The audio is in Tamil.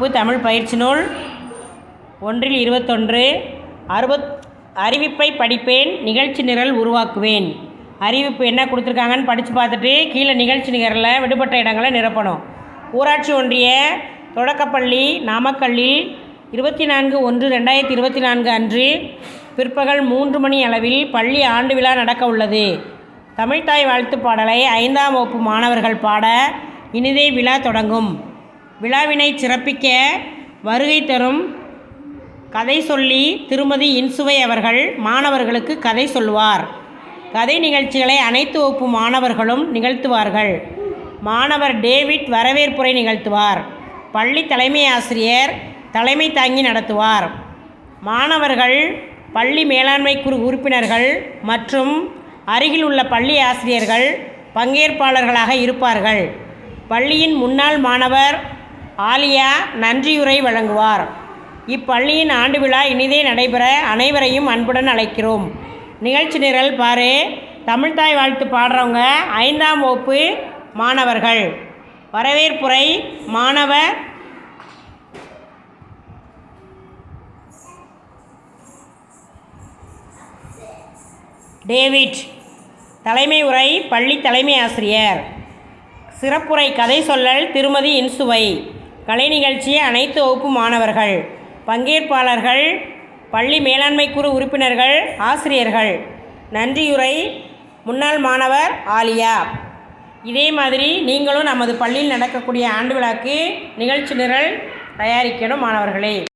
வகுப்பு தமிழ் பயிற்சி நூல் ஒன்றில் இருபத்தொன்று. அறுபத் அறிவிப்பை படிப்பேன் நிகழ்ச்சி நிரல் உருவாக்குவேன். அறிவிப்பு என்ன கொடுத்துருக்காங்கன்னு படித்து பார்த்துட்டு கீழே நிகழ்ச்சி நிகரில் விடுபட்ட இடங்களை நிரப்பணும். ஊராட்சி ஒன்றிய தொடக்கப்பள்ளி நாமக்கல்லில் இருபத்தி நான்கு ஒன்று ரெண்டாயிரத்தி இருபத்தி நான்கு அன்று பிற்பகல் மூன்று மணி அளவில் பள்ளி ஆண்டு விழா நடக்க உள்ளது. தமிழ்தாய் வாழ்த்துப் பாடலை ஐந்தாம் வகுப்பு மாணவர்கள் பாட இனிதே விழா தொடங்கும். விழாவினை சிறப்பிக்க வருகை தரும் கதை சொல்லி திருமதி இன்சுவை அவர்கள் மாணவர்களுக்கு கதை சொல்வார் கதை நிகழ்ச்சிகளை அனைத்து வகுப்பு மாணவர்களும் நிகழ்த்துவார்கள். மாணவர் டேவிட் வரவேற்புரை நிகழ்த்துவார். பள்ளி தலைமை ஆசிரியர் தலைமை தாங்கி நடத்துவார். மாணவர்கள் பள்ளி மேலாண்மை குழு உறுப்பினர்கள் மற்றும் அருகில் உள்ள பள்ளி ஆசிரியர்கள் பங்கேற்பாளர்களாக இருப்பார்கள். பள்ளியின் முன்னாள் மாணவர் ஆலியா நன்றியுரை வழங்குவார். இப்பள்ளியின் ஆண்டு விழா இனிதே நடைபெற அனைவரையும் அன்புடன் அழைக்கிறோம். நிகழ்ச்சி நிரல் பாரு தமிழ்த்தாய் வாழ்த்து பாடுறவங்க ஐந்தாம் வகுப்பு மாணவர்கள். வரவேற்புரை மாணவர் டேவிட். தலைமை உரை பள்ளி தலைமை ஆசிரியர். சிறப்புரை கதை சொல்லல் திருமதி இன்சுவை. கலை நிகழ்ச்சி அனைத்து வகுப்பு மாணவர்கள் பங்கேற்பாளர்கள் பள்ளி மேலாண்மை குழு உறுப்பினர்கள் ஆசிரியர்கள். நன்றியுரை முன்னாள் மாணவர் ஆலியா. இதே மாதிரி நீங்களும் நமது பள்ளியில் நடக்கக்கூடிய ஆண்டு விழாக்கு நிகழ்ச்சி நிரல் தயாரிக்கணும் மாணவர்களே.